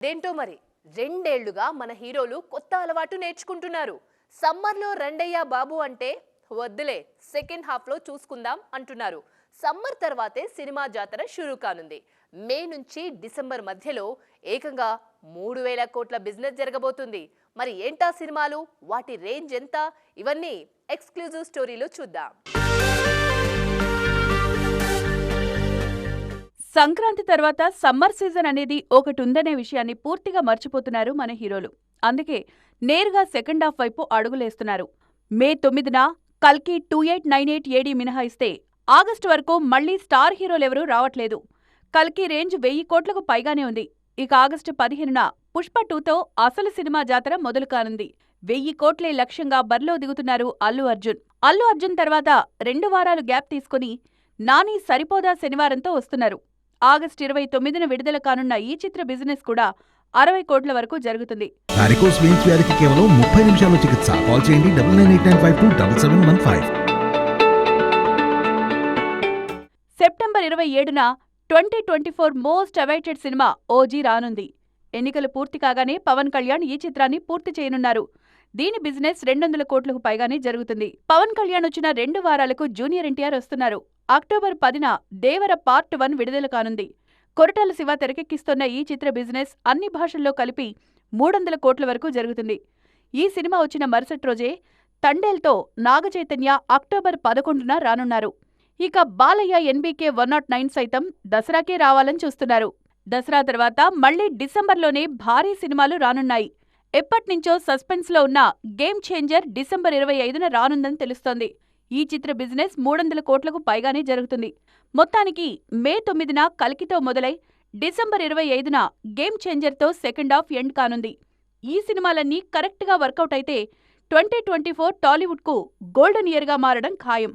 దేంటో మరి? రెండేళ్ళుగా మన హీరోలు కొత్త అలవాటు నేర్చుకుంటున్నారు. సమ్మర్లో రండయ్య బాబు అంటే వద్దులే సెకండ్ హాఫ్లో చూసుకుందాం అంటున్నారు. సమ్మర్ తర్వాతే సినిమా జాతర షురూ కానుంది. మే నుంచి డిసెంబర్ మధ్యలో ఏకంగా మూడు వేల కోట్ల బిజినెస్ జరగబోతుంది. మరి ఏంటా సినిమాలు? వాటి రేంజ్ ఎంత? ఇవన్నీ ఎక్స్క్లూజివ్ స్టోరీలో చూద్దాం. సంక్రాంతి తర్వాత సమ్మర్ సీజన్ అనేది ఒకటి ఉందనే విషయాన్ని పూర్తిగా మర్చిపోతున్నారు మన హీరోలు. అందుకే నేరుగా సెకండ్ హాఫ్ వైపు అడుగులేస్తున్నారు. మే తొమ్మిదిన కల్కి two eight nine eight AD మినహాయిస్తే ఆగస్టు వరకు మళ్ళీ స్టార్ హీరోలెవరూ రావట్లేదు. కల్కి రేంజ్ వెయ్యి కోట్లకు పైగానే ఉంది. ఇక ఆగస్టు పదిహేనున పుష్ప టూతో అసలు సినిమా జాతర మొదలు కానుంది. వెయ్యి కోట్లే లక్ష్యంగా బరిలో దిగుతున్నారు అల్లు అర్జున్. అల్లు అర్జున్ తర్వాత రెండు వారాలు గ్యాప్ తీసుకుని నాని సరిపోదా శనివారంతో వస్తున్నారు. ఆగస్టు ఇరవై తొమ్మిదిన విడుదల కానున్న ఈ చిత్ర బిజినెస్ కూడా అరవై కోట్ల వరకు జరుగుతుంది. వారికోస్ వెయిన్స్ వ్యాధికి కేవలం ముప్పై నిమిషాల్లో చికిత్స. కాల్ చేయండి double nine eight nine five two double seven one five. September ఇరవై ఏడున twenty twenty four most awaited cinema OG రానుంది. ఎన్నికలు పూర్తి కాగానే పవన్ కళ్యాణ్ ఈ చిత్రాన్ని పూర్తి చేయనున్నారు. దీని బిజినెస్ రెండొందల కోట్లకు పైగానే జరుగుతుంది. పవన్ కళ్యాణ్ వచ్చిన రెండు వారాలకు జూనియర్ ఎన్టీఆర్ వస్తున్నారు. అక్టోబర్ పదిన దేవర పార్ట్ వన్ విడుదల కానుంది. కొరటాల శివ తెరకెక్కిస్తున్న ఈ చిత్ర బిజినెస్ అన్ని భాషల్లో కలిపి మూడొందల కోట్ల వరకు జరుగుతుంది. ఈ సినిమా వచ్చిన మరుసటి రోజే తండేల్తో నాగచైతన్య అక్టోబర్ పదకొండున రానున్నారు. ఇక Balayya NBK one nought nine సైతం దసరాకే రావాలని చూస్తున్నారు. దసరా తర్వాత మళ్ళీ డిసెంబర్లోనే భారీ సినిమాలు రానున్నాయి. ఎప్పట్నుంచో సస్పెన్స్లో ఉన్న గేమ్ చేంజర్ డిసెంబర్ ఇరవై ఐదున రానుందని తెలుస్తోంది. ఈ చిత్ర బిజినెస్ మూడొందల కోట్లకు పైగానే జరుగుతుంది. మొత్తానికి మే తొమ్మిదిన కల్కితో మొదలై డిసెంబర్ ఇరవై ఐదున గేమ్ చేంజర్తో సెకండ్ హాఫ్ ఎండ్ కానుంది. ఈ సినిమాలన్నీ కరెక్ట్గా వర్కౌట్ అయితే ట్వంటీ ట్వంటీ ఫోర్ టాలీవుడ్కు గోల్డెన్ ఇయర్గా మారడం ఖాయం.